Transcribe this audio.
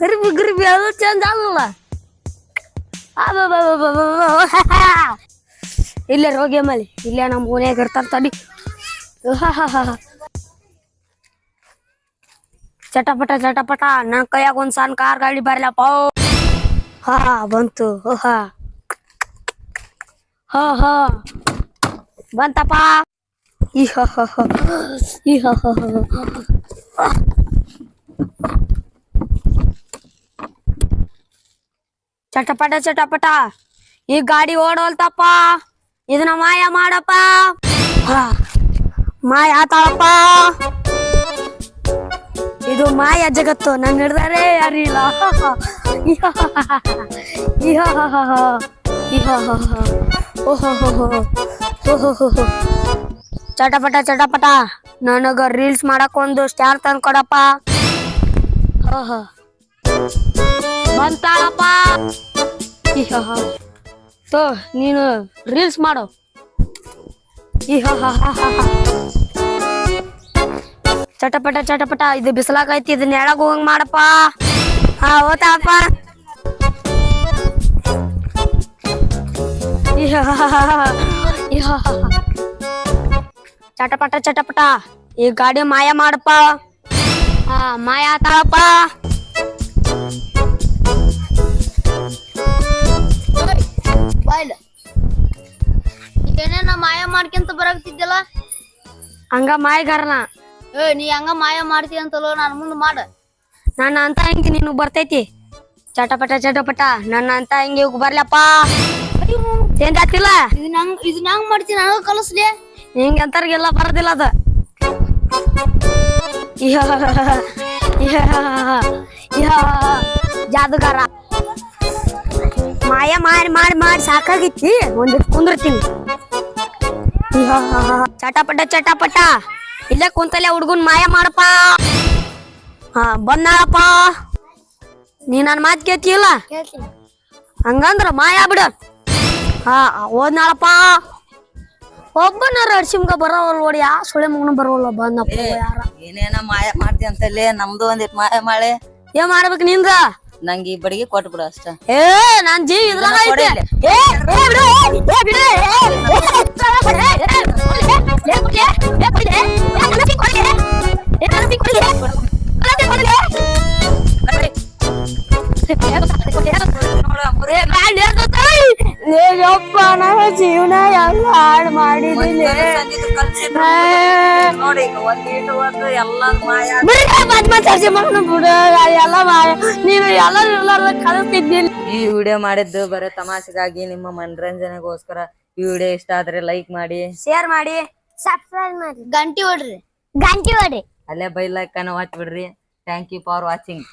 ಗರಿಬಿ ಗರಿಬಿ ಅದು ಚಂದ ಅಲ್ಲ ಇಲ್ಲೇ ರೋಗಿ ಮಲ್ಲಿ ಇಲ್ಲೇ ನಮ್ಮ ಓನ್ಯಾಗ ಇರ್ತಾರ ತಡಿ ಚಟಪಟ ಚಟಪಟ ನನ್ನ ಕೈಯಾಗ ಒಂದ್ ಸಣ್ಣ ಕಾರ್ ಗಾಡಿ ಬರ್ಲಪ್ಪ ಹಾ ಬಂತು ಹಾ ಹಾ ಹಾ ಬಂತಪ್ಪ ಹ ಹ ಹ. ಚಟಪಟ ಚಟಪಟ. ಈ ಗಾಡಿ ಓಡೋಲ್ತಪ್ಪ. ಇದನ್ನ ಮಾಯ ಮಾಡಪ್ಪ. ಮಾಯ ಆತಾಳಪ್ಪ. ಇದು ಮಾಯ ಜಗತ್ತು. ನನ್ ಹಿಡ್ದಾರೆ ಯಾರಿಲ್ಲ ಚಟಪಟ ಚಟಪಟ. ನನಗ ರೀಲ್ಸ್ ಮಾಡಕ್ ಸ್ಟಾರ್ ತಂದ್ಕೊಡಪ್ಪ. ಕೊಡಪ್ಪ ಬಂತಾಳಪ್ಪ. ತೋ, ನೀನು ರೀಲ್ಸ್ ಮಾಡು. ಚಟಪಟ ಚಟಪಟ, ಇದು ಬಿಸಿಲಾಗೈತಿ, ಇದನ್ನ ಹೇಳಕ್ ಹೋಗಂಗ್ ಮಾಡಪ್ಪ. ಹಾ, ಓತಾಳಪ್ಪ. ಚಟಪಟ ಚಟಪಟ. ಈ ಗಾಡಿ ಮಾಯ ಮಾಡಪ್ಪ. ಹಾ ಮಾಯ ಮಾಯ ಮಾಡ್ಕೊಂತ ಬರಾಕತ್ತಿದ್ದಲ್ಲ? ಹಂಗ ಮಾಯಗಾರನ. ಏ ನೀ ಹಂಗ ಮಾಯ ಮಾಡ್ತಿ ಅಂತಲೋ ನಾನು ಮುಂದೆ ಮಾಡ. ನನ್ನ ಅಂತ ಹೆಂಗೆ ನೀನು ಬರ್ತೈತಿ? ಚಟಪಟ ಚಟಪಟ. ನನ್ನ ಅಂತ ಹೆಂಗೆ ಇವಾಗ ಬರ್ಲಪ್ಪ? ಆಗ್ತಿಲ್ಲ ಇದನ್ನ ನಂಗ್ ಇದನ್ನ ನಂಗ್ ಮಾಡ್ತೀನಿ ನನಗ ಕಲಸ್ಲಿ. ಹಿಂಗೆ ಅಂತರ್ಗೆಲ್ಲ ಬರೋದಿಲ್ಲ ಅದ. ಯಾ ಯಾ ಯಾ ಜಾದುಗಾರ. ಮಾಯ ಮಾಡಿ ಮಾಡಿ ಮಾಡಿ ಸಾಕಾಗಿತ್ತಿ? ಒಂದಿಟ್ಟು ಕುಂದಿರ್ತೀನಿ. ಚಟಪಟ ಚಟಪಟ ಇಲ್ಲೇ ಕುಂತಲ್ಲೇ ಹುಡ್ಗನ್ ಮಾಯ ಮಾಡಪ್ಪ ಹಾ ಬಂದಾಳಪ್ಪ ನೀ ನನ್ನ ಮಾತು ಕೇತಿಯಲ್ಲ ಹಂಗಂದ್ರ ಮಾಯ ಬಿಡ ಹಾ ಓದ್ನಾಳಪ್ಪ ಒಬ್ಬನ ಅಡ್ಸಿಮ್ಗ ಬರೋವಲ್ ನೋಡಿ ಆ ಸುಳೆ ಮಗನ ಬರೋಲ್ಲ ಬಂದಪ್ಪ ಯಾರ ಏನೇನ ಮಾಯ ಮಾಡ್ತಿ ಅಂತಲ್ಲಿ ನಮ್ದು ಒಂದಿಟ್ ಮಾಯ ಮಾಳೆ ಏನ್ ಮಾಡ್ಬೇಕು ನಿಂದ ನಂಗೆ ಈ ಬಡಿಗೆ ಕೊಟ್ಬಿಡು ಅಷ್ಟ ಏ ನಾನ್ ಜೀವಿ ಇದ್ರಾಗ ಐತೆ ಏ ಏ ಬಿಡು ಏ ಬಿಡು ಏ, ಏ, ಏ, ಏ, ಜೀವನ ಎಲ್ಲ ಹಾಳು ಎಲ್ಲ ನೀನು ಎಲ್ಲರೂ ಕಲಿಸ್ತಿದ್ದೀನಿ ಈ ವಿಡಿಯೋ ಮಾಡಿದ್ದು ಬರೀ ತಮಾಷೆಗಾಗಿ ನಿಮ್ಮ ಮನರಂಜನೆಗೋಸ್ಕರ ಈ ವಿಡಿಯೋ ಇಷ್ಟ ಆದ್ರೆ ಲೈಕ್ ಮಾಡಿ. ಶೇರ್ ಮಾಡಿ ಸಬ್ಸ್ಕ್ರೈಬ್ ಮಾಡಿ. ಗಂಟಿ ಹೊಡ್ರಿ. ಗಂಟಿ ಹೊಡ್ರಿ ಅಲ್ಲೇ ಬೈಲ್ ಐಕಾನ್ ಹಚ್ಬಿಡ್ರಿ ಬಿಡ್ರಿ. Thank you for watching